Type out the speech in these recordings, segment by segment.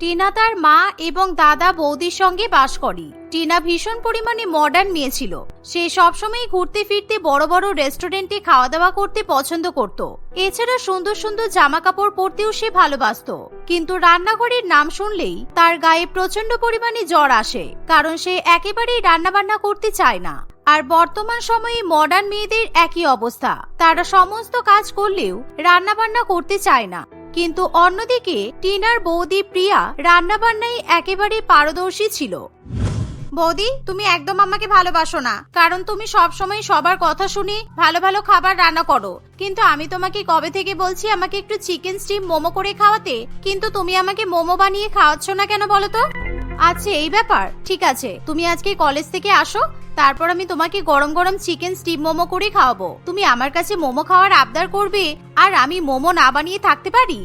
টিনা তার মা এবং দাদা বৌদির সঙ্গে বাস করে। টিনা ভীষণ পরিমাণে মডার্ন মেয়ে ছিল। সে সবসময় ঘুরতে ফিরতে বড় বড় রেস্টুরেন্টে খাওয়া দাওয়া করতে পছন্দ করত। এছাড়া সুন্দর সুন্দর জামা কাপড় পরতেও সে ভালোবাসত। কিন্তু রান্নাঘরের নাম শুনলেই তার গায়ে প্রচণ্ড পরিমাণে জ্বর আসে, কারণ সে একেবারেই রান্নাবান্না করতে চায় না। আর বর্তমান সময়ে মডার্ন মেয়েদের একই অবস্থা। তারা সমস্ত কাজ করলেও রান্নাবান্না করতে চায় না। কিন্তু অন্যদিকে টিনার বৌদি প্রিয়া রান্নাবান্নায় একেবারে পারদর্শী ছিল। বৌদি, তুমি একদম আমাকে ভালোবাসো না। কারণ তুমি সব সময় সবার কথা শুনে ভালো ভালো খাবার রান্না করো। কিন্তু আমি তোমাকে কবে থেকে বলছি আমাকে একটু চিকেন স্টিম মোমো করে খাওয়াতে? কিন্তু তুমি আমাকে মোমো বানিয়ে খাওয়াচ্ছ না কেন বলো তো? আচ্ছা এই ব্যাপার। ঠিক আছে, তুমি আজকে কলেজ থেকে আসো, তারপর আমি তোমাকে গরম গরম চিকেন স্টিম মোমো করে খাওয়াবো। তুমি আমার কাছে মোমো খাওয়ার আবদার করবে, আর আমি মোমো না বানিয়ে থাকতে পারি?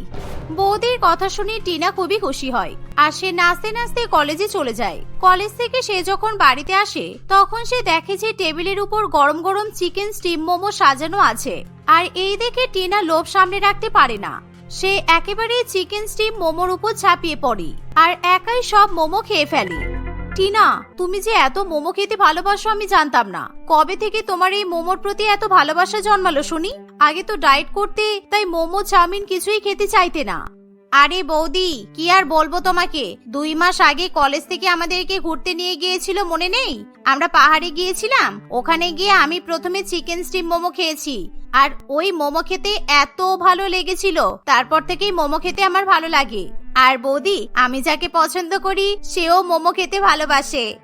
বৌদির কথা শুনে টিনা খুবই খুশি হয়, আর সে নাচতে নাচতে কলেজে চলে যায়। কলেজ থেকে সে যখন বাড়িতে আসে, তখন সে দেখে যে টেবিলের উপর গরম গরম চিকেন স্টিম মোমো সাজানো আছে, আর এই দেখে টিনা লোভ সামনে রাখতে পারে না। সে একেবারে চিকেন স্টিম মোমোর উপর ঝাঁপিয়ে পড়ে আর একাই সব মোমো খেয়ে ফেলে। টিনা, তুমি যে এত মোমো খেতে ভালোবাসো আমি জানতাম না। কবে থেকে তোমার এই মোমোর প্রতি এত ভালোবাসা জন্মালো শুনি? আগে তো ডায়েট করতে, তাই মোমো, চাউমিন কিছুই খেতে চাইতে না। আরে বৌদি, কি আর বলব তোমাকে? দুই মাস আগে কলেজ থেকে আমাদেরকে ঘুরতে নিয়ে গিয়েছিল মনে নেই? আমরা পাহাড়ে গিয়েছিলাম, ওখানে গিয়ে আমি প্রথমে চিকেন স্টিম মোমো খেয়েছি। আর ওই মোমো খেতে এত ভালো লেগেছিল, তারপর থেকেই মোমো খেতে আমার ভালো লাগে। আর বৌদি, আমি যাকে পছন্দ করি, সেও মোমো খেতে ভালোবাসে।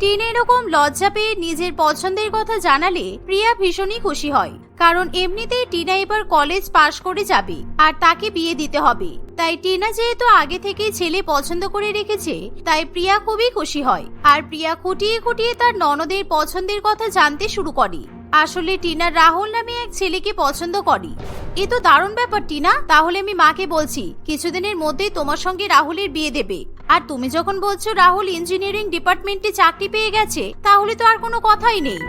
টিন এরকম লজ্জা পেয়ে নিজের পছন্দের কথা জানালে প্রিয়া ভীষণই খুশি হয়। কারণ এমনিতেই টিনা এবার কলেজ পাশ করে যাবে আর তাকে বিয়ে দিতে হবে। তাই টিনা যেহেতু আগে থেকেই ছেলে পছন্দ করে রেখেছে, তাই প্রিয়া খুবই খুশি হয়। আর প্রিয়া খুঁটিয়ে খুঁটিয়ে তার ননদের পছন্দের কথা জানতে শুরু করে। আসলে টিনা রাহুল নামে এক ছেলেকে পছন্দ করে। এ তো দারুণ ব্যাপার, টিনা। তাহলে আমি মাকে বলছি, কিছুদিনের মধ্যেই তোমার সঙ্গে রাহুলের বিয়ে দেবে। আর তুমি যখন বলছো রাহুল ইঞ্জিনিয়ারিং ডিপার্টমেন্টে চাকরি পেয়ে গেছে, তাহলে তো আর কোনো কথাই নেই।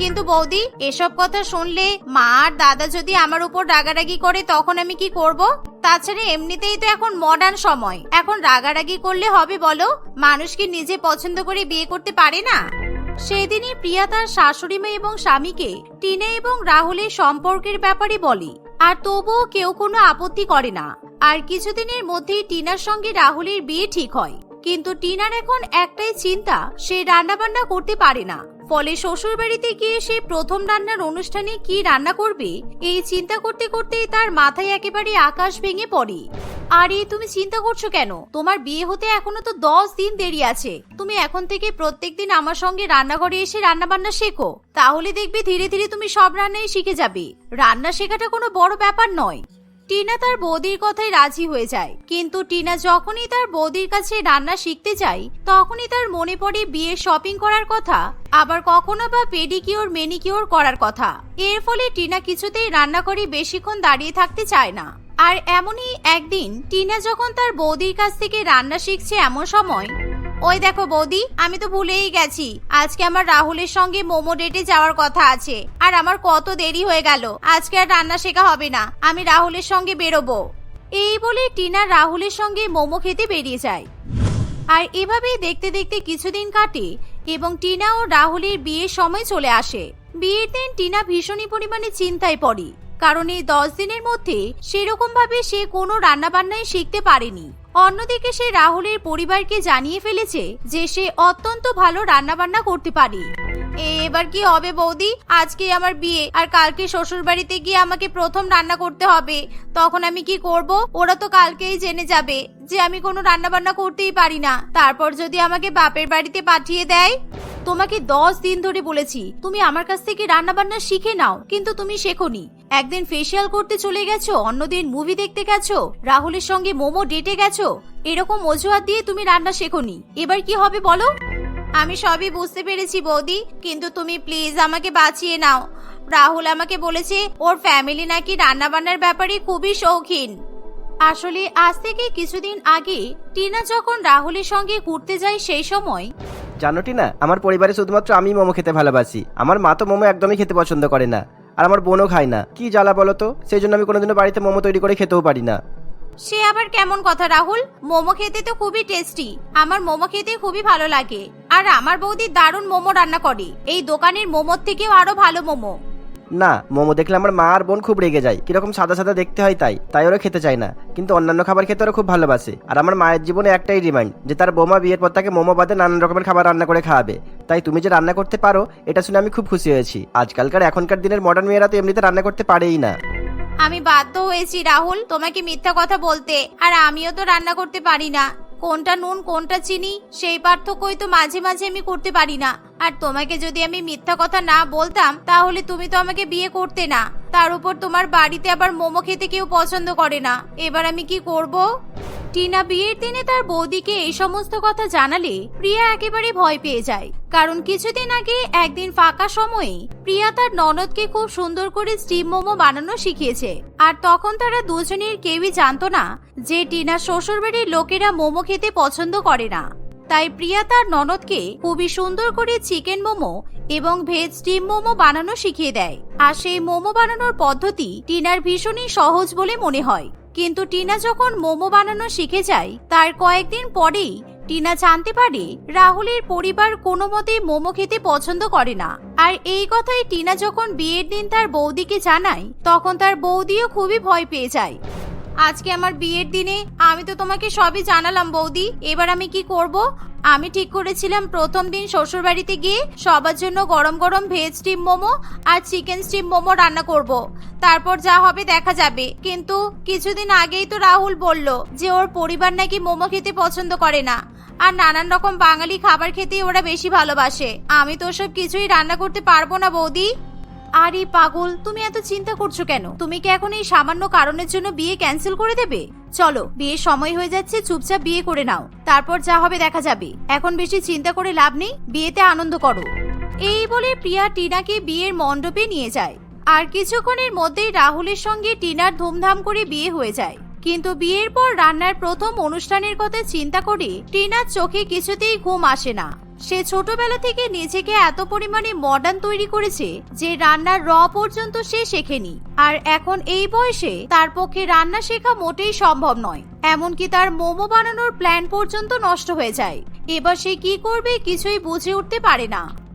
কিন্তু বৌদি, এসব কথা শুনলে মা আর দাদা যদি আমার উপর রাগারাগি করে, তখন আমি কি করব? তাছাড়া এমনিতেই তো এখন মডার্ন সময়। এখন রাগারাগি করলে হবে বলো? মানুষ কি নিজে পছন্দ করে বিয়ে করতে পারে না? সেদিনই প্রিয়া তার শাশুড়ি মেয়ে এবং স্বামীকে টিনা এবং রাহুলের সম্পর্কের ব্যাপারে বলে। আর তবুও কেউ কোনো আপত্তি করে না। আর কিছুদিনের মধ্যেই টিনার সঙ্গে রাহুলের বিয়ে ঠিক হয়। কিন্তু টিনার এখন একটাই চিন্তা, সে রান্নাবান্না করতে পারে না। ফলে শ্বশুর বাড়িতে গিয়ে সে প্রথম রান্নার অনুষ্ঠানে কি রান্না করবে, এই চিন্তা করতে করতেই তার মাথায় একেবারে আকাশ ভেঙে পড়ে। আরে, তুমি চিন্তা করছ কেন? তোমার বিয়ে হতে এখনও তো দশ দিন দেরি আছে। তুমি এখন থেকে প্রত্যেক দিন আমার সঙ্গে রান্নাঘরে এসে রান্না বান্না শেখো। তাহলে দেখবে ধীরে ধীরে তুমি সব রান্নাই শিখে যাবে। রান্না শেখাটা কোনো বড় ব্যাপার নয়। টিনা তার বৌদির কথায় রাজি হয়ে যায়। কিন্তু টিনা যখনই তার বৌদির কাছে রান্না শিখতে যায়, তখনই তার মনে পড়ে বিয়ের শপিং করার কথা, আবার কখনো বা পেডিকিওর মেনিকিওর করার কথা। এর ফলে টিনা কিছুতেই রান্না করে বেশিক্ষণ দাঁড়িয়ে থাকতে চায় না। আর এমনই একদিন টিনা যখন তার বৌদির কাছ থেকে রান্না শিখছে এমন সময় ওই দেখো বৌদি, আমি তো ভুলেই গেছি। আজকে আমার রাহুলের সঙ্গে মোমো ডেটে যাওয়ার কথা আছে। আর আমার কত দেরি হয়ে গেল। আজকে আর রান্না শেখা হবে না। আমি রাহুলের সঙ্গে বেরোবো। এই বলে টিনা রাহুলের সঙ্গে মোমো খেতে বেরিয়ে যায়। আর এভাবেই দেখতে দেখতে কিছুদিন কাটে এবং টিনা ও রাহুলের বিয়ের সময় চলে আসে। বিয়ের দিন টিনা ভীষণই পরিমাণে চিন্তায় পড়ে। কারণ এই দশ দিনের মধ্যে সেরকম ভাবে সে কোনো রান্নাবান্নাই শিখতে পারেনি। অন্যদিকে সে রাহুলের পরিবারকে জানিয়ে ফেলেছে যে সে অত্যন্ত ভালো রান্নাবান্না করতে পারে। এবার কি হবে বৌদি? আজকে আমার বিয়ে আর কালকে শ্বশুর বাড়িতে গিয়ে আমাকে প্রথম রান্না করতে হবে। তখন আমি কি করব? ওরা তো কালকেই জেনে যাবে যে আমি কোনো রান্না বান্না করতেই পারি না। তারপর যদি আমাকে বাপের বাড়িতে পাঠিয়ে দেয়? তোমাকে দশ দিন ধরে বলেছি, তুমি আমার কাছ থেকে রান্না বান্না শিখে নাও, কিন্তু তুমি শেখোনি। একদিন ফেসিয়াল করতে চলে গেছো, অন্যদিন মুভি দেখতে গেছো, রাহুলের সঙ্গে মোমো ডেটে গেছো, এরকম অজুহাত দিয়ে তুমি রান্না শেখোনি। এবার কি হবে বলো? আমি সবই বুঝতে পেরেছি বৌদি, কিন্তু তুমি প্লিজ আমাকে বাঁচিয়ে নাও। রাহুল আমাকে বলেছে, ওর ফ্যামিলি নাকি রান্নাবান্নার ব্যাপারে খুবই শৌখিন। আসলে আজ থেকে কিছুদিন আগে, টিনা যখন রাহুলের সঙ্গে ঘুরতে যায় সেই সময় জানো না আমার পরিবারে শুধুমাত্র আমি মোমো খেতে ভালোবাসি। আমার মা তো মোমো একদমই খেতে পছন্দ করে না। আর আমার বোনও খায় না। কি জ্বালা বলো তো? সেই জন্য আমি কোনোদিনও বাড়িতে মোমো তৈরি করে খেতেও পারি না। সে আবার কেমন কথা, রাহুল? মোমো খেতে তো খুবই টেস্টি। আমার মোমো খেতে খুবই ভালো লাগে। আর আমার বৌদি দারুণ মোমো রান্না করে। এই দোকানের মোমোর থেকেও আরও ভালো মোমো। না, মোমো দেখলে আমার মা আর বোন খুব রেগে যায়। কীরকম সাদা সাদা দেখতে হয় তাই তাই ওরা খেতে চায় না। কিন্তু অন্যান্য খাবার খেতে ওরা খুব ভালোবাসে। আর আমার মায়ের জীবনে একটাই ডিমান্ড যে তার বোমা বিয়ের পর তাকে মোমো বাদে নানান রকমের খাবার রান্না করে খাওয়াবে। তাই তুমি যে রান্না করতে পারো, এটা শুনে আমি খুব খুশি হয়েছি। আজকালকার এখনকার দিনের মডার্ন মেয়েরা তো এমনিতে রান্না করতে পারেই না। আমি বাধ্য হয়েছি, রাহুল, তোমাকে মিথ্যা কথা বলতে। আর আমিও তো রান্না করতে পারি না। কোনটা নুন, কোনটা চিনি, সেই পার্থক্যই তো মাঝে মাঝে আমি করতে পারি না। আর তোমাকে যদি আমি মিথ্যা কথা না বলতাম, তাহলে তুমি তো আমাকে বিয়ে করতে না। তার উপর তোমার বাড়িতে আবার মোমো খেতে কেউ পছন্দ করে না। এবার আমি কি করব? টিনা, বিয়ের দিনে তার বৌদিকে এই সমস্ত কথা জানালে প্রিয়া একেবারে ভয় পেয়ে যায়। কারণ কিছুদিন আগে, একদিন ফাঁকা সময়ে, প্রিয়া তার ননদকে খুব সুন্দর করে স্টিম মোমো বানানো শিখিয়েছে। আর তখন তারা দুজনের কেউই জানতো না যে টিনা শ্বশুরবাড়ির লোকেরা মোমো খেতে পছন্দ করে না। তাই প্রিয়া তার ননদকে খুবই সুন্দর করে চিকেন মোমো এবং ভেজ ডিম মোমো বানানো শিখিয়ে দেয়। আর সেই মোমো বানানোর পদ্ধতি টিনার ভীষণই সহজ বলে মনে হয়। কিন্তু টিনা যখন মোমো বানানো শিখে যায়, তার কয়েকদিন পরেই টিনা জানতে পারে রাহুলের পরিবার কোনো মতে মোমো খেতে পছন্দ করে না। আর এই কথাই টিনা যখন বিয়ের দিন তার বৌদিকে জানায়, তখন তার বৌদিও খুবই ভয় পেয়ে যায়। আজকে আমার বিয়ের দিনে আমি তো তোমাকে সবই জানালাম বৌদি, এবার আমি কি করব? আমি ঠিক করেছিলাম প্রথম দিন শ্বশুর বাড়িতে গিয়ে সবার জন্য গরম গরম ভেজ স্টিম মোমো আর চিকেন স্টিম মোমো রান্না করব। তারপর যা হবে দেখা যাবে। কিন্তু কিছুদিন আগেই তো রাহুল বলল যে ওর পরিবার নাকি মোমো খেতে পছন্দ করে না। আর নানান রকম বাঙালি খাবার খেতেই ওরা বেশি ভালোবাসে। আমি তো সব কিছুই রান্না করতে পারব না, বৌদি। আরে পাগল, তুমি এত চিন্তা করছ কেন? তুমি কি এখন এই সামান্য কারণের জন্য বিয়ে ক্যান্সেল করে দেবে? চলো, বিয়ের সময় হয়ে যাচ্ছে, চুপচাপ বিয়ে করে নাও। তারপর যা হবে দেখা যাবে। এখন বেশি চিন্তা করে লাভ নেই, বিয়েতে আনন্দ করো। এই বলে প্রিয়া টিনাকে বিয়ের মণ্ডপে নিয়ে যায়। আর কিছুক্ষণের মধ্যেই রাহুলের সঙ্গে টিনার ধুমধাম করে বিয়ে হয়ে যায়। কিন্তু বিয়ের পর রান্নার প্রথম অনুষ্ঠানের কথা চিন্তা করে, টিনার চোখে কিছুতেই ঘুম আসে না। সে ছোটবেলা থেকে নিজেকে এত পরিমাণে মডার্ন তৈরি করেছে যে রান্নার র পর্যন্ত সে শেখেনি। আর এখন এই বয়সে তার পক্ষে রান্না শেখা মোটেই সম্ভব নয়। এমনকি তার মোমো বানানোর প্ল্যান পর্যন্ত নষ্ট হয়ে যায়। এবার সে কি করবে কিছুই বুঝে উঠতে পারে না।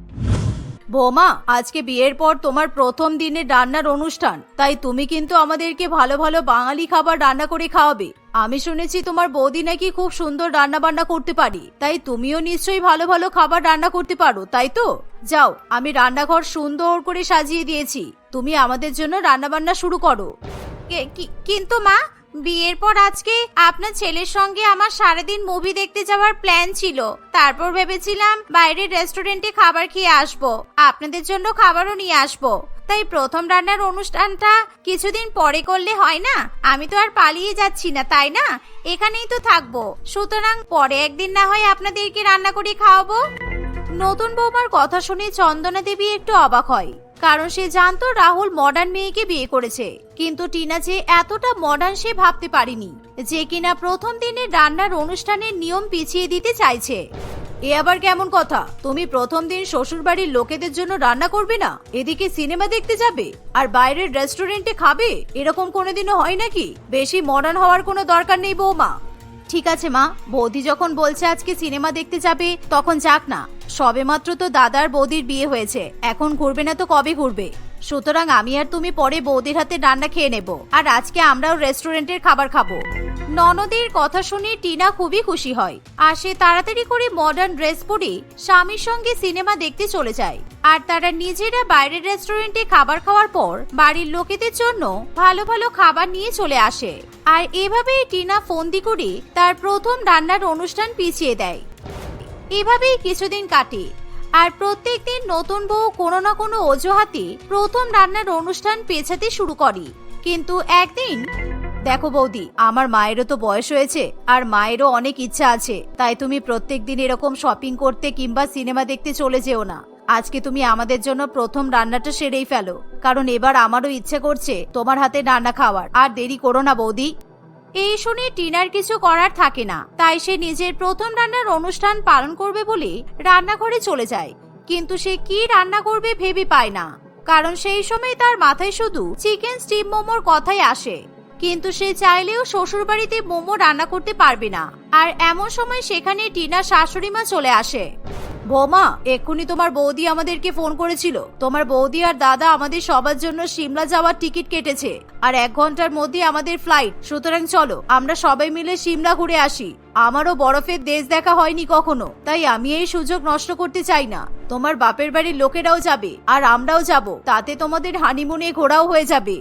বৌমা, আজকে বিয়ের পর তোমার প্রথম দিনে রান্নার অনুষ্ঠান, তাই তুমি কিন্তু আমাদেরকে ভালো ভালো বাঙালি খাবার রান্না করে খাওয়াবে। আমি শুনেছি তোমার বৌদি নাকি খুব সুন্দর রান্না বান্না করতে পারি, তাই তুমিও নিশ্চয়ই ভালো ভালো খাবার রান্না করতে পারো, তাই তো? যাও, আমি রান্নাঘর সুন্দর করে সাজিয়ে দিয়েছি, তুমি আমাদের জন্য রান্না বান্না শুরু করো। কিন্তু মা বিয়ের পর আজকে আপনার ছেলের সঙ্গে আমার সারাদিন মুভি দেখতে যাওয়ার প্ল্যান ছিল। তারপর ভেবেছিলাম বাইরের রেস্টুরেন্টে খাবার খেয়ে আসব। আপনাদের জন্য খাবারও নিয়ে আসব। তাই প্রথম রান্নার অনুষ্ঠানটা কিছুদিন পরে করলে হয় না? আমি তো আর পালিয়ে যাচ্ছি না, তাই না? এখানেই তো থাকব। সুতরাং পরে একদিন না হয় আপনাদেরকে রান্না করে খাওয়াবো। নতুন বৌমার কথা শুনে চন্দনা দেবী একটু অবাক হয়। কারণ সে জানতো রাহুল মডার্ন মেয়েকে বিয়ে করেছে। কিন্তু টিনা যে এতটা মডার্ন সে ভাবতে পারেনি, যে কিনা প্রথম দিনে রান্নার অনুষ্ঠানের নিয়ম পিছিয়ে দিতে চাইছে। এ আবার কেমন কথা? তুমি প্রথম দিন শ্বশুর বাড়ির লোকেদের জন্য রান্না করবে না? এদিকে সিনেমা দেখতে যাবে? আর বাইরের রেস্টুরেন্টে খাবে? এরকম কোনোদিনও হয় নাকি? বেশি মডার্ন হওয়ার কোনো দরকার নেই বৌমা। ঠিক আছে মা, বৌদি যখন বলছে আজকে সিনেমা দেখতে যাবে, তখন যাক না। সবেমাত্র তো দাদার বৌদির বিয়ে হয়েছে। এখন ঘুরবে না তো কবে ঘুরবে? সুতরাং আমি আর তুমি পরে বৌদির হাতে রান্না খেয়ে নেব। আর আজকে আমরাও রেস্টুরেন্টের খাবার খাব। ননদের কথা শুনে টিনা খুবই খুশি হয়। আর সে তাড়াতাড়ি করে মডার্ন ড্রেস পরে স্বামীর সঙ্গে সিনেমা দেখতে চলে যায়। আর তারা নিজেরা বাইরের রেস্টুরেন্টে খাবার খাওয়ার পর বাড়ির লোকেদের জন্য ভালো ভালো খাবার নিয়ে চলে আসে। আর এভাবেই টিনা ফন্দি করে তার প্রথম রান্নার অনুষ্ঠান পিছিয়ে দেয়। এভাবেই কিছুদিন কাটে। আর প্রত্যেক দিন নতুন বউ কোনো না কোনো অজুহাতে প্রথম রান্নার অনুষ্ঠান পেছাতে শুরু করে। কিন্তু একদিন, দেখো বৌদি, আমার মায়েরও তো বয়স হয়েছে, আর মায়েরও অনেক ইচ্ছা আছে, তাই তুমি প্রত্যেক দিন এরকম শপিং করতে কিংবা সিনেমা দেখতে চলে যেও না। আজকে তুমি আমাদের জন্য প্রথম রান্নাটা সেরেই ফেলো, কারণ এবার আমারও ইচ্ছে করছে তোমার হাতে রান্না খাওয়ার। আর দেরি করো না বৌদি এই শুনে টিনার কিছু করার থাকে না। তাই সে নিজের প্রথম রান্নার অনুষ্ঠান পালন করবে বলে রান্নাঘরে চলে যায়। কিন্তু সে কি রান্না করবে ভেবে পায় না। কারণ সেই সময় তার মাথায় শুধু চিকেন স্টিম মোমোর কথাই আসে। কিন্তু সে চাইলেও শ্বশুরবাড়িতে মোমো রান্না করতে পারবে না। আর এমন সময় সেখানে টিনার শাশুড়ি মা চলে আসে। বৌমা, এক্ষুনি তোমার বৌদি আমাদেরকে ফোন করেছিল। তোমার বৌদি আর দাদা আমাদের সবার জন্য সিমলা যাওয়ার টিকিট কেটেছে। আর এক ঘণ্টার মধ্যে আমাদের ফ্লাইট সুতরাং চলো, আমরা সবাই মিলে সিমলা ঘুরে আসি। আমারও বরফের দেশ দেখা হয়নি কখনো। তাই আমি এই সুযোগ নষ্ট করতে চাই না। তোমার বাপের বাড়ির লোকেরাও যাবে, আর আমরাও যাব। তাতে তোমাদের হানিমুনে ঘোরাও হয়ে যাবে।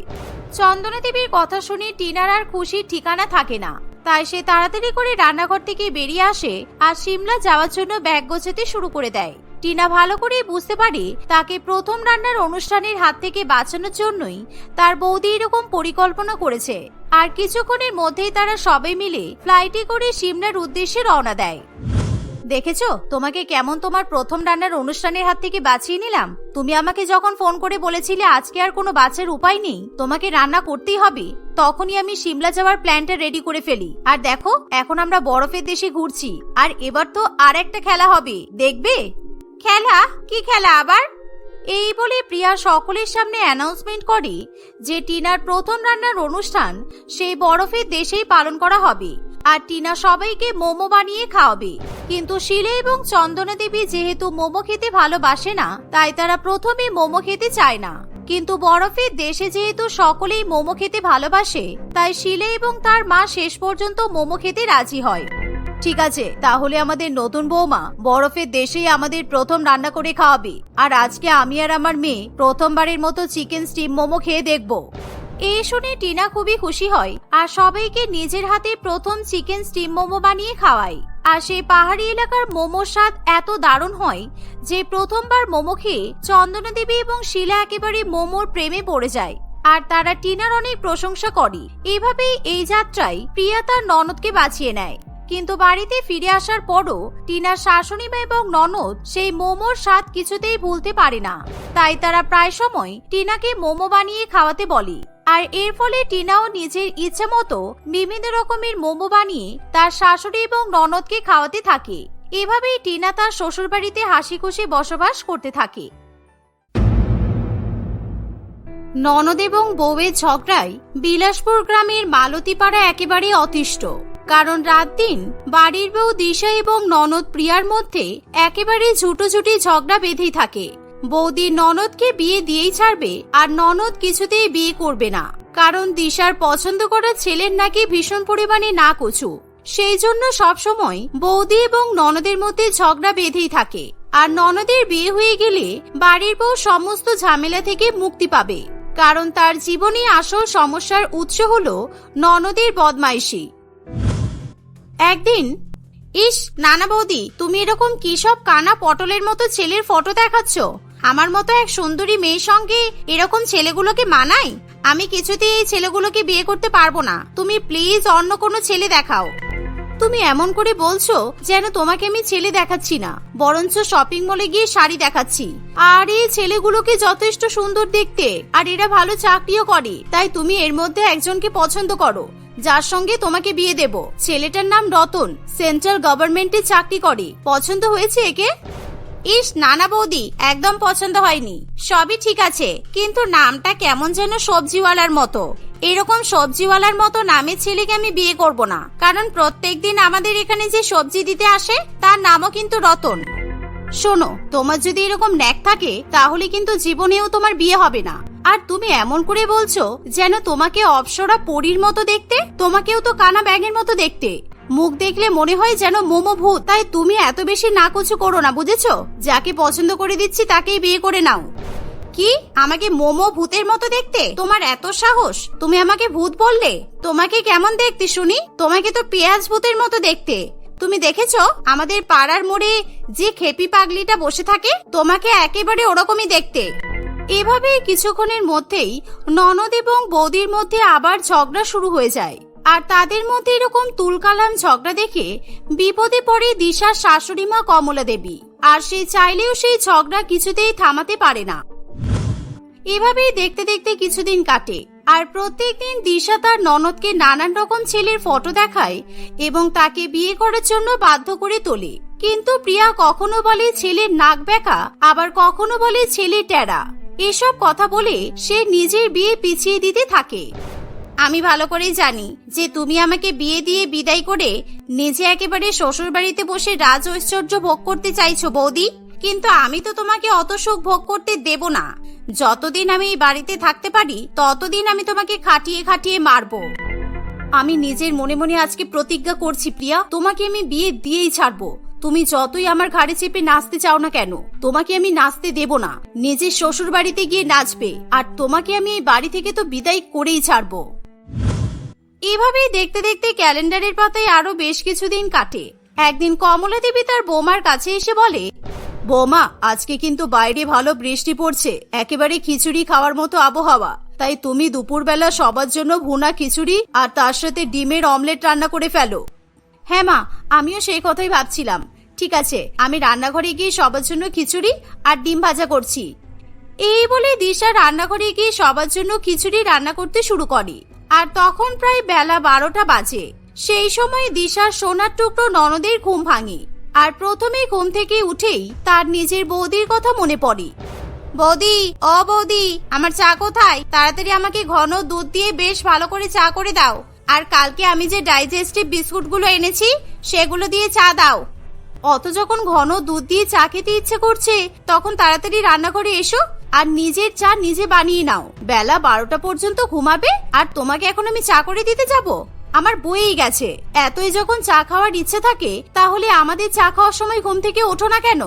চন্দনা দেবীর কথা শুনে টিনার আর খুশির ঠিকানা থাকে না। তাই সে তাড়াতাড়ি করে রান্নাঘর থেকে বেরিয়ে আসে আর সিমলা যাওয়ার জন্য ব্যাগ গোছাতে শুরু করে দেয়। টিনা ভালো করে বুঝতে পারে তাকে প্রথম রান্নার অনুষ্ঠানের হাত থেকে বাঁচানোর জন্যই তার বৌদি এরকম পরিকল্পনা করেছে। আর কিছুক্ষণের মধ্যেই তারা সবাই মিলে ফ্লাইটে করে সিমলার উদ্দেশ্যে রওনা দেয়। দেখেছ? তোমাকে কেমন তোমার প্রথম রান্নার অনুষ্ঠানের হাত থেকে বাঁচিয়ে নিলাম? তুমি আমাকে যখন ফোন করে বলেছিলে আজকে আর কোনো বাঁচার উপায় নেই, তোমাকে রান্না করতেই হবে, তখনই আমি সিমলা যাওয়ার প্ল্যানটা রেডি করে ফেলি। আর দেখো, এখন আমরা বরফের দেশে ঘুরছি, আর এবার তো আর একটা খেলা হবে, দেখবে? খেলা? কি খেলা আবার? এই বলে প্রিয়া সকলের সামনে অ্যানাউন্সমেন্ট করে যে টিনার প্রথম রান্নার অনুষ্ঠান সেই বরফের দেশেই পালন করা হবে। আর টিনা সবাইকে মোমো বানিয়ে খাওয়াবে। কিন্তু শিলে এবং চন্দনা দেবী যেহেতু মোমো খেতে ভালোবাসে না, তাই তারা প্রথমে মোমো খেতে চায় না। কিন্তু বরফের দেশে যেহেতু সকলেই মোমো খেতে ভালোবাসে, তাই শিলে এবং তার মা শেষ পর্যন্ত মোমো খেতে রাজি হয়। ঠিক আছে, তাহলে আমাদের নতুন বৌমা বরফের দেশেই আমাদের প্রথম রান্না করে খাওয়াবে। আর আজকে আমি আর আমার মেয়ে প্রথমবারের মতো চিকেন স্টিম মোমো খেয়ে দেখব। এই শুনে টিনা খুবই খুশি হয় আর সবাইকে নিজের হাতে প্রথম চিকেন স্টিম মোমো বানিয়ে খাওয়ায়। আর সেই পাহাড়ি এলাকার মোমোর স্বাদ এত দারুণ হয় যে প্রথমবার মোমো খেয়ে চন্দনা দেবী এবং শিলা একেবারে মোমোর প্রেমে পড়ে যায়। আর তারা টিনার অনেক প্রশংসা করে। এভাবেই এই যাত্রায় প্রিয়া তার ননদকে বাঁচিয়ে নেয়। কিন্তু বাড়িতে ফিরে আসার পরও টিনার শাশুড়ি মা এবং ননদ সেই মোমোর স্বাদ কিছুতেই ভুলতে পারে না। তাই তারা প্রায় সময় টিনাকে মোমো বানিয়ে খাওয়াতে বলে। আর এর ফলে টিনাও নিজের ইচ্ছে মতো বিভিন্ন রকমের মোমো বানিয়ে তার শাশুড়ি এবং ননদকে খাওয়াতে থাকে। এভাবেই টিনা তার শ্বশুরবাড়িতে হাসি খুশি বসবাস করতে থাকে। ননদ এবং বউয়ের ঝগড়ায় বিলাসপুর গ্রামের মালতীপাড়া একেবারে অতিষ্ঠ। কারণ রাত দিন বাড়ির বউ দিশা এবং ননদ প্রিয়ার মধ্যে একেবারে ঝুটোঝুটি ঝগড়া বেঁধেই থাকে। বৌদি ননদকে বিয়ে দিয়েই ছাড়বে, আর ননদ কিছুতেই বিয়ে করবে না। কারণ দিশার পছন্দ করা ছেলের নাকি ভীষণ পরিমাণে না কচু সেই জন্য সবসময় বৌদি এবং ননদের মধ্যে ঝগড়া বেঁধেই থাকে। আর ননদের বিয়ে হয়ে গেলে বাড়ির বউ সমস্ত ঝামেলা থেকে মুক্তি পাবে। কারণ তার জীবনে আসল সমস্যার উৎস হল ননদের বদমাইশি। একদিন, ইস, নানা বৌদি, তুমি এরকম কি সব কানা পটলের মতো ছেলের ফটো দেখাচ্ছ? আমার মতো এক সুন্দরী মেয়ের সঙ্গে এরকম ছেলেগুলোকে মানাই? আমি কিছুতেই এই ছেলেগুলোকে বিয়ে করতে পারব না। তুমি প্লিজ অন্য কোনো ছেলে দেখাও। তুমি এমন করে বলছো যেন তোমাকে আমি ছেলে দেখাচ্ছি না, বরঞ্চ শপিং মলে গিয়ে শাড়ি দেখাচ্ছি। আর এই ছেলেগুলোকে যথেষ্ট সুন্দর দেখতে, আর এরা ভালো চাকরিও করে। তাই তুমি এর মধ্যে একজনকে পছন্দ করো, যার সঙ্গে তোমাকে বিয়ে দেব। ছেলেটার নাম রতন, সেন্ট্রাল গভর্নমেন্টে চাকরি করে। পছন্দ হয়েছে একে? ইস, নানা বৌদি, একদম পছন্দ হয়নি। সবই ঠিক আছে, কিন্তু নামটা কেমন যেন সবজিওয়ালার মতো। এরকম সবজিওয়ালার মতো নামের ছেলেকে আমি বিয়ে করব না। কারণ প্রত্যেক দিন আমাদের এখানে যে সবজি দিতে আসে, তার নামও কিন্তু রতন। শোনো, তোমার যদি এরকম ন্যাক থাকে, তাহলে কিন্তু জীবনেও তোমার বিয়ে হবে না। আর তুমি এমন করে বলছো, যেন তোমাকে অপসরা পরীর মতো দেখতে, তোমাকেও তো কানা ব্যাগের মতো দেখতে। মুখ দেখলে মনে হয় যেন মোমো ভূত। তাই তুমি এত বেশি নাকুচু করো না, বুঝেছ? যাকে পছন্দ করে দিচ্ছি তাকেই বিয়ে করে নাও। কি? আমাকে মোমো ভূতের মতো দেখতে? তোমার এত সাহস? তুমি আমাকে ভূত বললে? তোমাকে কেমন দেখতে, শুনি? তোমাকে তো পেঁয়াজ ভূতের মতো দেখতে। তুমি দেখেছ? আমাদের পাড়ার মোড়ে যে খেপি পাগলিটা বসে থাকে, তোমাকে একেবারে ওরকমই দেখতে। এভাবে কিছুক্ষণের মধ্যেই ননদ এবং বৌদির মধ্যে আবার ঝগড়া শুরু হয়ে যায়। আর তাদের মধ্যে এরকম তুলকালাম ঝগড়া দেখে বিপদে পড়ে দিশার শাশুড়ি মা কমলা দেবী। আর সে চাইলেও সেই ঝগড়া কিছুতেই থামাতে পারে না। এভাবেই দেখতে দেখতে কিছুদিন কাটে। আর প্রত্যেকদিন দিশা তার ননদকে নানান রকম ছেলের ফটো দেখায় এবং তাকে বিয়ে করার জন্য বাধ্য করে তোলে। কিন্তু প্রিয়া কখনো বলে ছেলের নাক বেঁকা আবার কখনো বলে ছেলে টেরা এসব কথা বলে সে নিজের বিয়ে পিছিয়ে দিতে থাকে। আমি ভালো করেই জানি যে তুমি আমাকে বিয়ে দিয়ে বিদায় করে নিজে একেবারে শ্বশুর বাড়িতে বসে রাজ ঐশ্বর্য ভোগ করতে চাইছো বৌদি। কিন্তু আমি তো তোমাকে অত সুখ ভোগ করতে দেব না। যতদিন আমি এই বাড়িতে থাকতে পারি, ততদিন আমি তোমাকে খাটিয়ে খাটিয়ে মারবো। আমি নিজের মনে মনে আজকে প্রতিজ্ঞা করছি প্রিয়া, তোমাকে আমি বিয়ে দিয়েই ছাড়বো। তুমি যতই আমার ঘাড়ে চেপে নাচতে চাও না কেন, তোমাকে আমি নাচতে দেব না। নিজের শ্বশুর বাড়িতে গিয়ে নাচবে, আর তোমাকে আমি এই বাড়ি থেকে তো বিদায় করেই ছাড়বো। এভাবেই দেখতে দেখতে ক্যালেন্ডারের পাতায় আরও বেশ কিছুদিন কাটে। একদিন কমলা দেবী তার বৌমার কাছে এসে বলে, বৌমা, আজকে কিন্তু বাইরে ভালো বৃষ্টি পড়ছে। একেবারে খিচুড়ি খাওয়ার মতো আবহাওয়া। তাই তুমি দুপুরবেলা সবার জন্য ভুনা খিচুড়ি আর তার সাথে ডিমের অমলেট রান্না করে ফেলো। হ্যাঁ মা, আমিও সেই কথাই ভাবছিলাম। ঠিক আছে, আমি রান্নাঘরে গিয়ে সবার জন্য খিচুড়ি আর ডিম ভাজা করছি। এই বলে দিশা রান্নাঘরে গিয়ে সবার জন্য খিচুড়ি রান্না করতে শুরু করে। আর তখন প্রায় বেলা বারোটা বাজে। সেই সময় দিশার সোনার টুকরো ননদের ঘুম ভাঙে আর প্রথমে ঘুম থেকে উঠেই তার নিজের বৌদির কথা মনে পড়ে। বৌদি, অ বৌদি, আমার চা কোথায়? তাড়াতাড়ি আমাকে ঘন দুধ দিয়ে বেশ ভালো করে চা করে দাও। আর কালকে আমি যে ডাইজেস্টিভ বিস্কুটগুলো এনেছি, সেগুলো দিয়ে চা দাও। অত যখন ঘন দুধ দিয়ে চা খেতে ইচ্ছে করছে, তখন তাড়াতাড়ি রান্নাঘরে এসো আর নিজের চা নিজে বানিয়ে নাও। বেলা বারোটা পর্যন্ত ঘুমাবে আর তোমাকে এখন আমি চা করে দিতে যাব। আমার বইই গেছে। এতই যখন চা খাওয়ার ইচ্ছে থাকে, তাহলে আমাদের চা খাওয়ার সময় ঘুম থেকে ওঠো না কেন?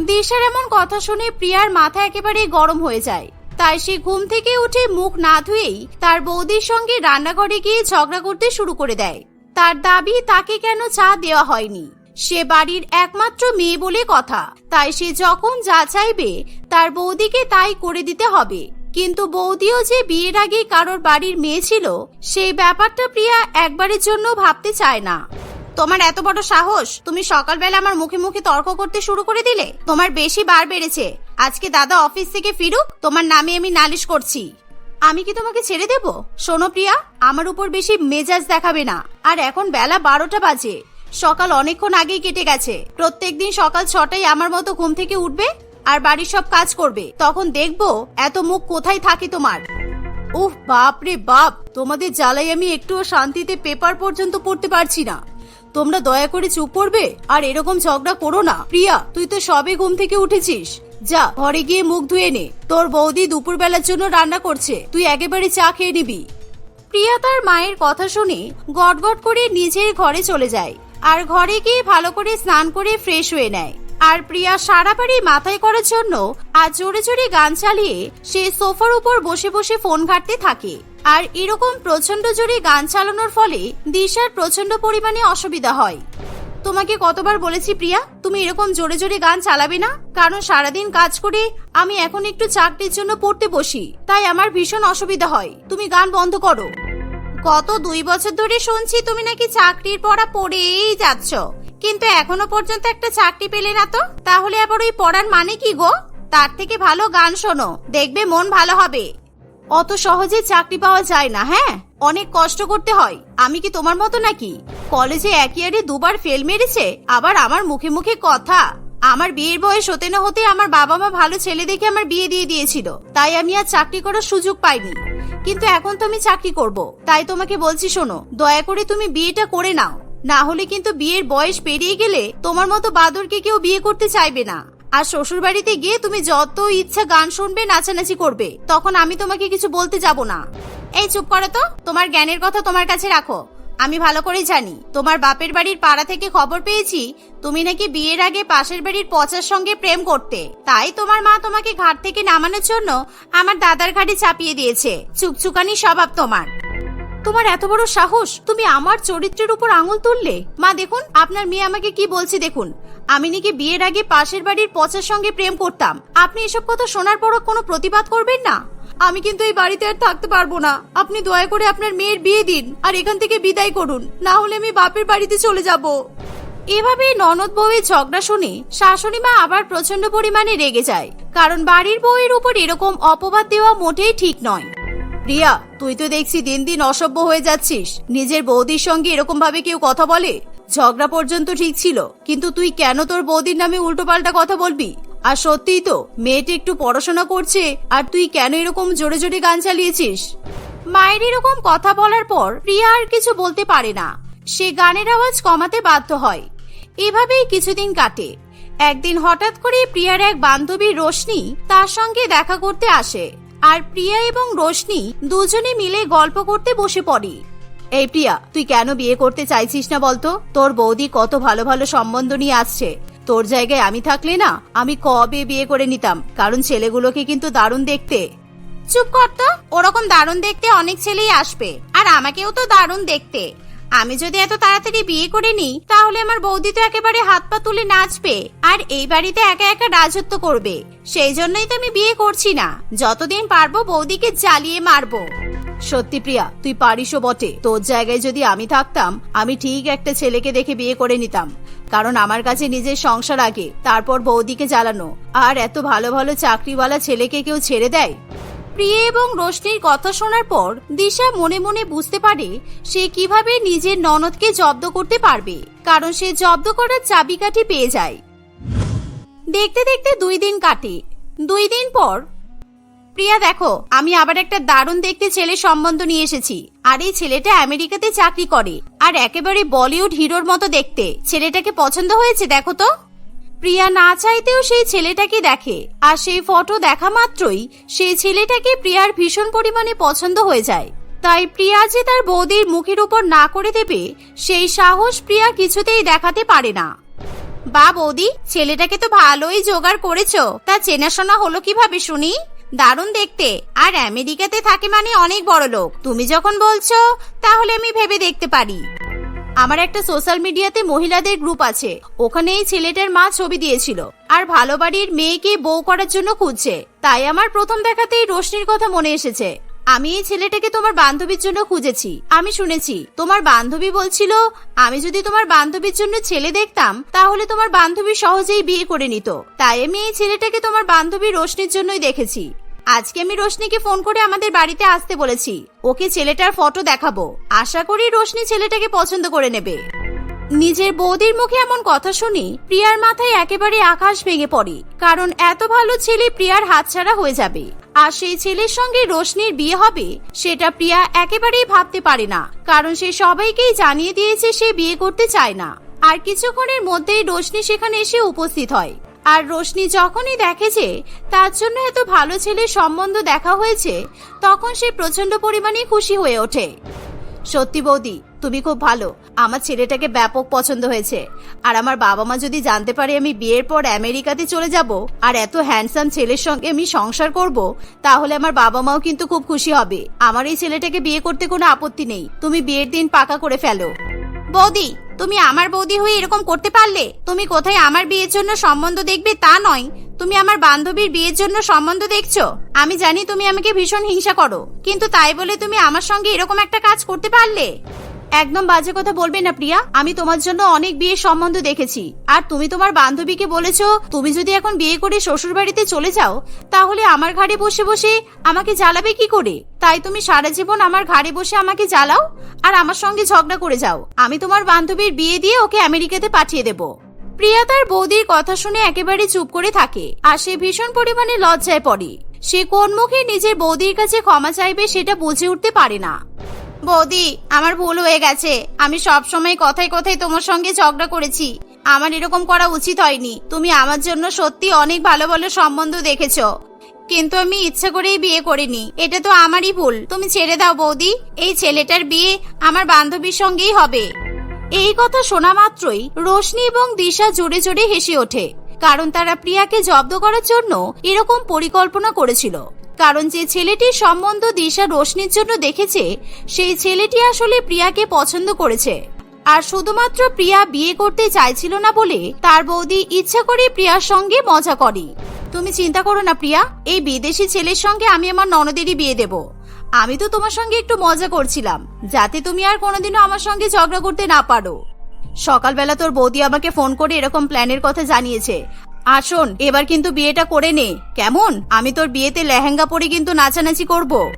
দিশার এমন কথা শুনে প্রিয়ার মাথা একেবারে গরম হয়ে যায়। তাই সে ঘুম থেকে উঠে মুখ না ধুয়েই তার বৌদির সঙ্গে রান্নাঘরে গিয়ে ঝগড়া করতে শুরু করে দেয়। তার দাবি তাকে কেন চা দেওয়া হয়নি? সে বাড়ির একমাত্র মেয়ে বলে কথা। তাই সে যখন যা চাইবে, তার বৌদিকে তাই করে দিতে হবে। কিন্তু বৌদিও যে বিয়ের আগে কারোর বাড়ির মেয়ে ছিল, সেই ব্যাপারটা প্রিয়া একবারের জন্য ভাবতে চায় না। তোমার এত বড় সাহস, তুমি সকালবেলা আমার মুখে মুখে তর্ক করতে শুরু করে দিলে? তোমার বেশি বার বেড়েছে। আজকে দাদা অফিস থেকে ফিরুক, তোমার নামে আমি নালিশ করছি। আমি কি তোমাকে ছেড়ে দেব? শোনো প্রিয়া, আমার উপর বেশি মেজাজ দেখাবে না। আর এখন বেলা বারোটা বাজে। সকাল অনেকক্ষণ আগেই কেটে গেছে। প্রত্যেক দিন সকাল ছটায় আমার মতো ঘুম থেকে উঠবে আর বাড়ির সব কাজ করবে। তখন দেখব এত মুখ কোথায় থাকে তোমার। উফ, বাপ রে বাপ! তোমাদের জ্বালাই আমি একটুও শান্তিতে পেপার পর্যন্ত পড়তে পারছি না। তোমরা দয়া করে চুপ করবে আর এরকম ঝগড়া করো না। প্রিয়া, তুই তো সবে ঘুম থেকে উঠেছিস। যা, ঘরে গিয়ে মুখ ধুয়ে নে। তোর বৌদি দুপুর বেলার জন্য রান্না করছে। তুই একেবারে চা খেয়ে নিবি। প্রিয়া তার মায়ের কথা শুনে গটগট করে নিজের ঘরে চলে যায়। আর ঘরে গিয়ে ভালো করে স্নান করে ফ্রেশ হয়ে নেয়। আর প্রিয়া সারা বাড়ি মাথায় করার জন্য আর জোরে জোরে গান চালিয়ে সে সোফার উপর বসে বসে ফোন ঘাটতে থাকে। আর এরকম প্রচণ্ড জোরে গান চালানোর ফলে দিশার প্রচণ্ড পরিমাণে অসুবিধা হয়। তোমাকে কতবার বলেছি প্রিয়া, তুমি এরকম জোরে জোরে গান চালাবে না? কারণ সারাদিন কাজ করে আমি এখন একটু চাকরির জন্য পড়তে বসি, তাই আমার ভীষণ অসুবিধা হয়। তুমি গান বন্ধ করো। গত দুই বছর ধরে শুনছি তুমি নাকি চাকরির পড়া পড়েই যাচ্ছ। কিন্তু এখনও পর্যন্ত একটা চাকরি পেলে না তো? তাহলে আবার ওই পড়ার মানে কি গো? তার থেকে ভালো গান শোনো, দেখবে মন ভালো হবে। অত সহজে চাকরি পাওয়া যায় না হ্যাঁ? অনেক কষ্ট করতে হয়। আমি কি তোমার মতো নাকি? কলেজে এক ইয়ারে দুবার ফেল মেরেছে, আবার আমার মুখে মুখে কথা। আমার বিয়ের বয়স হতে না হতে আমার বাবা মা ভালো ছেলে দেখে আমার বিয়ে দিয়ে দিয়েছিল। তাই আমি আর চাকরি করার সুযোগ পাইনি। কিন্তু এখন তো আমি চাকরি করব। তাই তোমাকে বলছি শোনো, দয়া করে তুমি বিয়েটা করে নাও। না হলে কিন্তু বিয়ের বয়স পেরিয়ে গেলে তোমার মতো বাদরকে কেউ বিয়ে করতে চাইবে না। আর শ্বশুর বাড়িতে গিয়ে তুমি যত ইচ্ছা গান শুনবে, নাচানাচি করবে, তখন আমি তোমাকে কিছু বলতে যাব না। এই চুপ করো তো। তোমার জ্ঞানের কথা তোমার কাছে রাখো। আমি ভালো করে জানি। তোমার বাপের বাড়ির পাড়া থেকে খবর পেয়েছি, তুমি নাকি বিয়ের আগে পাশের বাড়ির পচার সঙ্গে প্রেম করতে। তাই তোমার মা তোমাকে ঘাট থেকে নামানোর জন্য আমার দাদার ঘাটে চাপিয়ে দিয়েছে। চুকচুকানি স্বভাব তোমার। তোমার এত বড় সাহস, তুমি আমার চরিত্রের উপর আঙুল তুললে? মা, দেখুন, আপনার মেয়ে আমাকে কি বলছে দেখুন। আমি নাকি বিয়ের আগে পাশের বাড়ির পচার সঙ্গে প্রেম করতাম। আপনি এসব কথা শোনার পরও কোনো প্রতিবাদ করবেন না? আমি কিন্তু এই বাড়িতে আর থাকতে পারব না। আপনি দয়া করে আপনার মেয়ের বিয়ে দিন আর এখান থেকে বিদায় করুন। না হলে আমি বাপের বাড়িতে চলে যাব। এভাবে ননদ বউয়ের ঝগড়া শুনে শাশুড়ি মা আবার প্রচণ্ড পরিমাণে রেগে যায়। কারণ বাড়ির বউয়ের উপর এরকম অপবাদ দেওয়া মোটেই ঠিক নয়। প্রিয়া তুই তো দেখছি দিন দিন অসভ্য হয়ে যাচ্ছিস। নিজের বৌদির সঙ্গে এরকম ভাবে কেউ কথা বলে? ঝগড়া পর্যন্ত ঠিক ছিল। কিন্তু তুই কেন তোর বৌদির নামে উল্টোপাল্টা কথা বলবি? আর সত্যিই তো, মেয়েটা একটু পড়াশোনা করছে, আর তুই কেন এরকম জোরে জোরে গান চালিয়েছিস? মায়ের এরকম কথা বলার পর প্রিয়া আর কিছু বলতে পারে না। সে গানের আওয়াজ কমাতে বাধ্য হয়। এভাবেই কিছুদিন কাটে। একদিন হঠাৎ করে প্রিয়ার এক বান্ধবী রোশনি তার সঙ্গে দেখা করতে আসে, আর প্রিয়া এবং রোশনি দুজনে মিলে গল্প করতে বসে পড়ে। এই প্রিয়া, তুই কেন বিয়ে করতে চাইছিস না বলতো? তোর বৌদি কত ভালো ভালো সম্বন্ধ নিয়ে আসছে। তোর জায়গায় আমি থাকলে না, আমি কবে বিয়ে করে নিতাম, কারণ ছেলেগুলোকে কিন্তু দারুণ দেখতে। চুপ কর তো, ওরকম দারুণ দেখতে অনেক ছেলেই আসবে, আর আমাকেও তো দারুণ দেখতে। আমি যদি এত তাড়াতাড়ি বিয়ে করে নিই, তাহলে আমার বৌদি তো একেবারে হাত পা তুলে নাচবে আর এই বাড়িতে একা একা রাজত্ব করবে। সেই জন্যই তো আমি বিয়ে করছি না। যতদিন পারব বৌদিকে জ্বালিয়ে মারবো। সত্যি প্রিয়া, তুই পারিসও বটে। তোর জায়গায় যদি আমি থাকতাম, আমি ঠিক একটা ছেলেকে দেখে বিয়ে করে নিতাম। কারণ আমার কাছে নিজের সংসার আগে, তারপর বৌদিকে জ্বালানো। আর এত ভালো ভালো চাকরিওয়ালা ছেলেকে কেউ ছেড়ে দেয়? প্রিয়া এবং রোশনির কথা শোনার পর দিশা মনে মনে বুঝতে পারে সে কীভাবে নিজের ননদকে জব্দ করতে পারবে, কারণ সে জব্দ করার চাবিকাঠি পেয়ে যায়। দেখতে দেখতে দুই দিন কাটে। দুই দিন পর, প্রিয়া, দেখো, আমি আবার একটা দারুণ দেখতে ছেলে সম্বন্ধ নিয়ে এসেছি, আর এই ছেলেটা আমেরিকাতে চাকরি করে, আর একেবারে বলিউড হিরোর মতো দেখতে। ছেলেটাকে পছন্দ হয়েছে, দেখো তো। প্রিয়া না চাইতেও সেই ছেলেটাকে দেখে। আর সেই ফটো দেখা মাত্রই সেই ছেলেটাকে প্রিয়ার ভীষণ পরিমাণে পছন্দ হয়ে যায়। তাই প্রিয়া যে তার বৌদির মুখের উপর না করে দেবে, সেই সাহস প্রিয়া কিছুতেই দেখাতে পারে না। বা বৌদি, ছেলেটাকে তো ভালোই জোগাড় করেছ। তা চেনাশোনা হলো কীভাবে শুনি? দারুণ দেখতে। আর আমেরিকাতে থাকে মানে অনেক বড় লোক তুমি যখন বলছো, তাহলে আমি ভেবে দেখতে পারি। আমার একটা সোশ্যাল মিডিয়াতে মহিলাদের গ্রুপ আছে। ওখানে এই ছেলেটার মা ছবি দিয়েছিল। আর ভালো বাড়ির মেয়েকে বউ করার জন্য খুঁজছে। তাই আমার প্রথম দেখাতেই রোশনির কথা মনে এসেছে। আমি এই ছেলেটাকে তোমার বান্ধবীর জন্য খুঁজেছি। আমি শুনেছি, তোমার বান্ধবী বলছিল, আমি যদি তোমার বান্ধবীর জন্য ছেলে দেখতাম, তাহলে তোমার বান্ধবী সহজেই বিয়ে করে নিত। তাই আমি এই ছেলেটাকে তোমার বান্ধবী রোশনির জন্যই দেখেছি। আজকে আমি রোশনিকে ফোন করে আমাদের বাড়িতে আসতে বলেছি। ওকে ছেলেটার ফটো দেখাবো। আশা করি রোশনি ছেলেটাকে পছন্দ করে নেবে। নিজের বৌদির মুখে এমন কথা শুনি, প্রিয়ার মাথায় একেবারে আকাশ ভেঙে পড়ে, কারণ এত ভালো ছেলে প্রিয়ার হাতছাড়া হয়ে যাবে। আর সেই ছেলের সঙ্গে রোশনির বিয়ে হবে, সেটা প্রিয়া একেবারেই ভাবতে পারে না, কারণ সে সবাইকেই জানিয়ে দিয়েছে সে বিয়ে করতে চায় না। আর কিছুক্ষণের মধ্যেই রোশনি সেখানে এসে উপস্থিত হয়। আর রোশনি যখনই দেখে যে তার জন্য এত ভালো ছেলের সম্বন্ধ দেখা হয়েছে, তখন সে প্রচণ্ড পরিমাণে খুশি হয়ে ওঠে। সত্যি বৌদি, তুমি খুব ভালো। আমার ছেলেটাকে ব্যাপক পছন্দ হয়েছে। আর আমার বাবা মা যদি জানতে পারে আমি বিয়ের পর আমেরিকাতে চলে যাব আর এত হ্যান্ডসাম ছেলের সঙ্গে আমি সংসার করব, তাহলে আমার বাবা মাও কিন্তু খুব খুশি হবে। আমার এই ছেলেটাকে বিয়ে করতে কোনো আপত্তি নেই। তুমি বিয়ের দিন পাকা করে ফেলো। বৌদি তুমি আমার বৌদি হয়ে এরকম করতে পারলে? তুমি কোথায় আমার বিয়ের জন্য সম্বন্ধ দেখবে তা নয়। তুমি আমার বান্ধবীর বিয়ের জন্য সম্বন্ধ দেখছ। আমি জানি তুমি আমাকে ভীষণ হিংসা করো, কিন্তু তাই বলে তুমি আমার সঙ্গে এরকম একটা কাজ করতে পারলে? একদম বাজে কথা বলবে না, প্রিয়া। আমি তোমার জন্য অনেক বিয়ের সম্বন্ধ দেখেছি। আর তুমি তোমার বান্ধবীকে বলেছ, তুমি যদি এখন বিয়ে করে শ্বশুর বাড়িতে চলে যাও, তাহলে আমার ঘাড়ে বসে বসে আমাকে জ্বালাবে কি করে? তাই তুমি সারা জীবন আমার ঘাড়ে বসে আমাকে জ্বালাও আর আমার সঙ্গে ঝগড়া করে যাও। আমি তোমার বান্ধবীর বিয়ে দিয়ে ওকে আমেরিকাতে পাঠিয়ে দেব। প্রিয়া তার বৌদির কথা শুনে একেবারে চুপ করে থাকে আর সে ভীষণ পরিমাণে লজ্জায় পড়ে। সে কোন মুখে নিজের বৌদির কাছে ক্ষমা চাইবে সেটা বুঝে উঠতে পারে না। বৌদি, আমার ভুল হয়ে গেছে। আমি সব সময় কথায় কথায় তোমার সঙ্গে ঝগড়া করেছি। আমার এরকম করা উচিত হয়নি। তুমি আমার জন্য সত্যি অনেক ভালো ভালো সম্বন্ধ দেখেছ। কিন্তু আমি ইচ্ছা করেই বিয়ে করিনি। এটা তো আমারই ভুল। তুমি ছেড়ে দাও বৌদি। এই ছেলেটার বিয়ে আমার বান্ধবীর সঙ্গেই হবে। এই কথা শোনা মাত্রই রোশনি এবং দিশা জোরে জোরে হেসে ওঠে। কারণ তারা প্রিয়াকে জব্দ করার জন্য এরকম পরিকল্পনা করেছিল। কারণ যে ছেলেটির সম্বন্ধ দিশা রোশনির জন্য দেখেছে, সেই ছেলেটি আসলে প্রিয়াকে পছন্দ করেছে। আর শুধুমাত্র প্রিয়া বিয়ে করতে চাইছিল না বলে তার বৌদি ইচ্ছা করে প্রিয়ার সঙ্গে মজা করে। তুমি চিন্তা করো না প্রিয়া, এই বিদেশি ছেলের সঙ্গে আমি আমার ননদেরই বিয়ে দেব। আমি তো তোমার সঙ্গে একটু মজা করছিলাম, যাতে তুমি আর কোনোদিনও আমার সঙ্গে ঝগড়া করতে না পারো। সকালবেলা তোর বৌদি আমাকে ফোন করে এরকম প্ল্যানের কথা জানিয়েছে। আর শোন এবার কিন্তু বিয়েটা করে নে কেমন? আমি তোর বিয়েতে লেহেঙ্গা পরে কিন্তু নাচানাচি করব।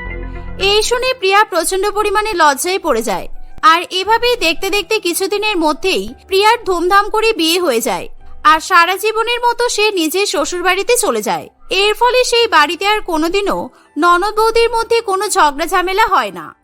এই শুনে প্রিয়া প্রচণ্ড পরিমাণে লজ্জায় পড়ে যায়। আর এভাবেই দেখতে দেখতে কিছুদিনের মধ্যেই প্রিয়ার ধুমধাম করে বিয়ে হয়ে যায়। আর সারা জীবনের মতো সে নিজের শ্বশুর বাড়িতে চলে যায়। এর ফলে সেই বাড়িতে আর কোনোদিনও ননদ বৌদির মধ্যে কোনো ঝগড়া ঝামেলা হয় না।